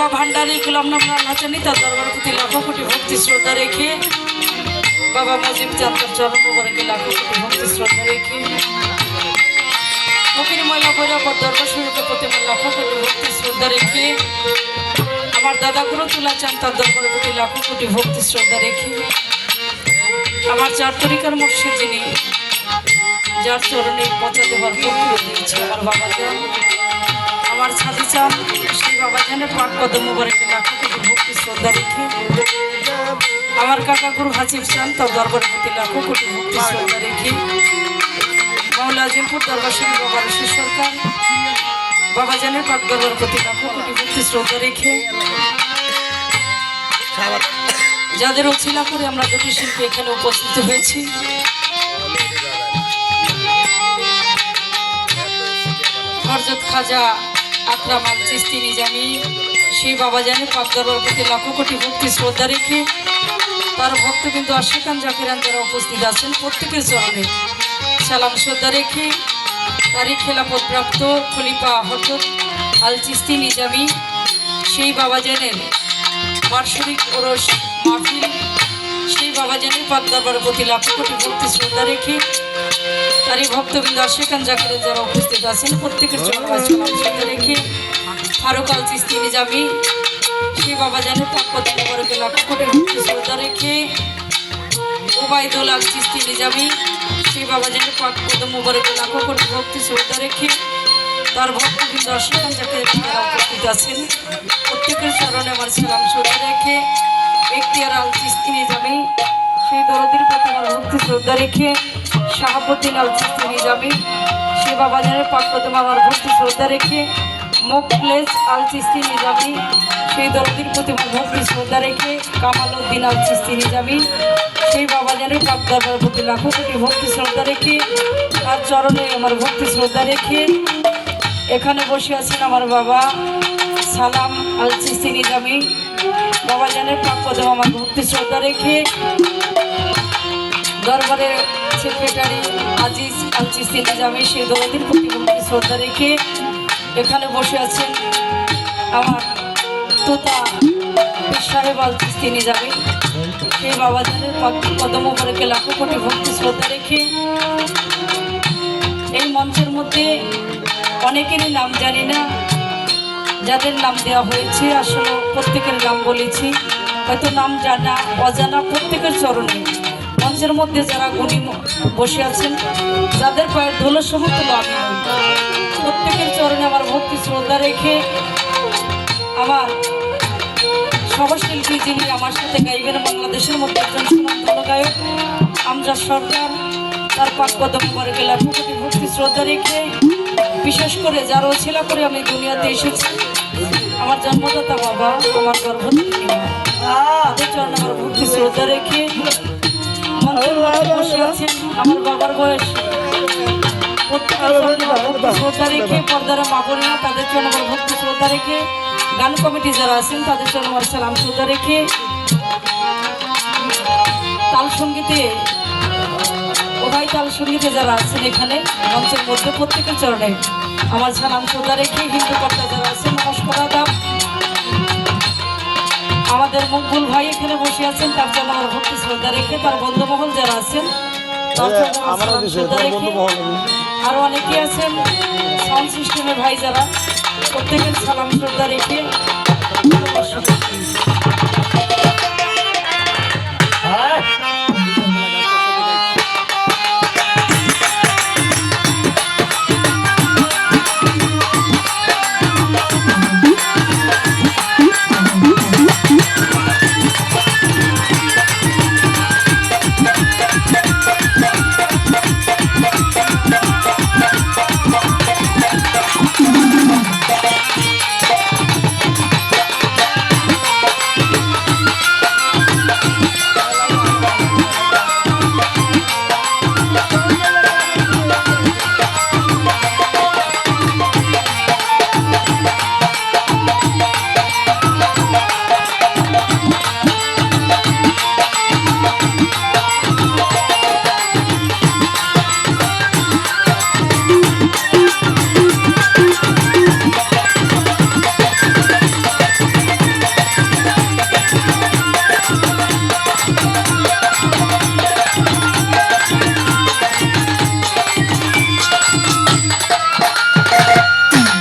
বাবা ভান্ডারী কিলমনগর নাচনি তার দরবারের প্রতি লাখো কোটি ভক্তি শ্রদ্ধা রেখে বাবা মজিব চাঁদার চরণ মোবারকে লাখো কোটি ভক্তি শ্রদ্ধা রেখে ফকির ময়লা বৈরাবর দরবার স্বরূপের প্রতি আমার লাখো কোটি ভক্তি শ্রদ্ধা রেখে আমার দাদা গুরু তুলা চান, তার দরবারের প্রতি লাখো কোটি ভক্তি শ্রদ্ধা রেখে আমার চার তরিকার মুর্শিদ যিনি, যার চরণে পচা দেবার প্রক্রিয়া দিয়েছে আমার বাবা যান আমার ছাদি চান জানের পাক কদম মোবারকে লাখো ভক্তি শ্রদ্ধা রেখে। আমার কাকা গুরু হাসিফ চান তার দরবারের প্রতি লাখো কোটি ভক্তি শ্রদ্ধা রেখে। মাওলা আজিমপুর দরবার শরীফ বাবা ঋষি সরকার। বাবা জানের পাক দরবার প্রতি লাখো কোটি ভক্তি শ্রদ্ধা রেখে। যাদের অছিলা করে আমরা দুটি শিল্পী এখানে উপস্থিত হয়েছি। হরজত খাজা আকরাম আল চিস্তি নিজামি সেই বাবা জানে পাকদরবার প্রতি লক্ষ কোটি ভক্তি শ্রদ্ধা রেখে তার ভক্ত কিন্তু আশিকান জাকিরান যারা উপস্থিত আছেন প্রত্যেকের চরণে। সালাম, শ্রদ্ধা রেখে তারই খেলাপথ প্রাপ্ত খলিফা হরজত আল চিস্তি নিজামি, সেই বাবা জানের বার্ষিক ওরস মাহফিল সেই বাবা জানি পাক দরবারের প্রতি লাখো কোটি ভক্তি শ্রদ্ধা রেখে তারই ভক্তবৃন্দ আশেখান জাকিরে যারা উপস্থিত আছেন, প্রত্যেকের সাথে রেখে ফারুক আল চিস্তি নিজামি, সেই বাবা জানের পক্ষ বড়কে লাখো কোটি ভক্তি শ্রদ্ধা রেখে ওবায়দুল আল চিস্তি নিজামি, সেই বাবা জানের পক্ষ মোবারকে লাখো কোটি ভক্তি শ্রদ্ধা রেখে তার ভক্তবৃন্দ আশেখান জাকিরে যারা উপস্থিত আছেন, প্রত্যেকের চরণে আমার সালাম শ্রদ্ধা রেখে শ্রদ্ধা রেখে শাহাবুদ্দিন আল চিস্তি নিজামি সে বাবাজানের পাকপদম আমার ভক্তি শ্রদ্ধা রেখে মোকলেস আল চিস্তি নিজামি সেই দরদির প্রতি ভক্তি শ্রদ্ধা রেখে কামাল উদ্দিন আল চিস্তি নিজামি সেই বাবাজানের পাক দরবার প্রতি লাখো কোটি ভক্তি শ্রদ্ধা রেখে তার চরণে আমার ভক্তি শ্রদ্ধা রেখে এখানে বসে আছেন আমার বাবা সালাম আল চিস্তি নিজামি বাবাজানের পাকপদম আমার ভক্তি শ্রদ্ধা রেখে দরবারের সেক্রেটারি আজিজ চিস্তি নিজামী সেই দরদির প্রতি শ্রদ্ধা রেখে এখানে বসে আছেন আমার তোতা সাহেব চিস্তি নিজামী সেই বাবাজানের কদম উপরেকে লাখো কোটি ভক্তি শ্রদ্ধা রেখে এই মঞ্চের মধ্যে অনেকেরই নাম জানি না, যাদের নাম দেওয়া হয়েছে, আসলে প্রত্যেকের নাম বলেছি। হয়তো নাম জানা, অজানা প্রত্যেকের চরণে। মঞ্চের মধ্যে যারা গুণী বসে আছেন, যাদের পায়ের ধুলো সমস্ত আমি প্রত্যেকের চরণে আমার ভক্তি শ্রদ্ধা রেখে আমার সহশিল্পী যিনি আমার সাথে গাইবেন, বাংলাদেশের মধ্যে একজন সুনামধন্য গায়ক, আমজাদ সরকার, তার পাক কদম করে গেলাম কোটি ভক্তি শ্রদ্ধা রেখে বিশেষ করে যার অছিলা করে আমি দুনিয়াতে এসেছি, আমার জন্মদাতা বাবা, আমার গর্ভবতী মা। চরণে আমার ভক্তি শ্রদ্ধা রেখে আমার বাবার বয়স রেখে তাদের রেখে গান কমিটি যারা আছেন তাদের জন্য আমার সালাম শ্রদ্ধা রেখে তাল সঙ্গীতে ওভাই তাল সঙ্গীতে যারা আছেন এখানে মঞ্চের মধ্যে প্রত্যেকের চরণে আমার সালাম শ্রদ্ধা রেখে হিন্দু কর্তা যারা আছেন, নমস্কার মকবুল ভাই এখানে বসে আছেন তার জন্য আমার ভক্তি শ্রদ্ধা রেখে তার বন্ধুমহল যারা আছেন আর অনেকে আছেন সাউন্ড সিস্টেমের ভাই যারা প্রত্যেকের সালাম শ্রদ্ধা রেখে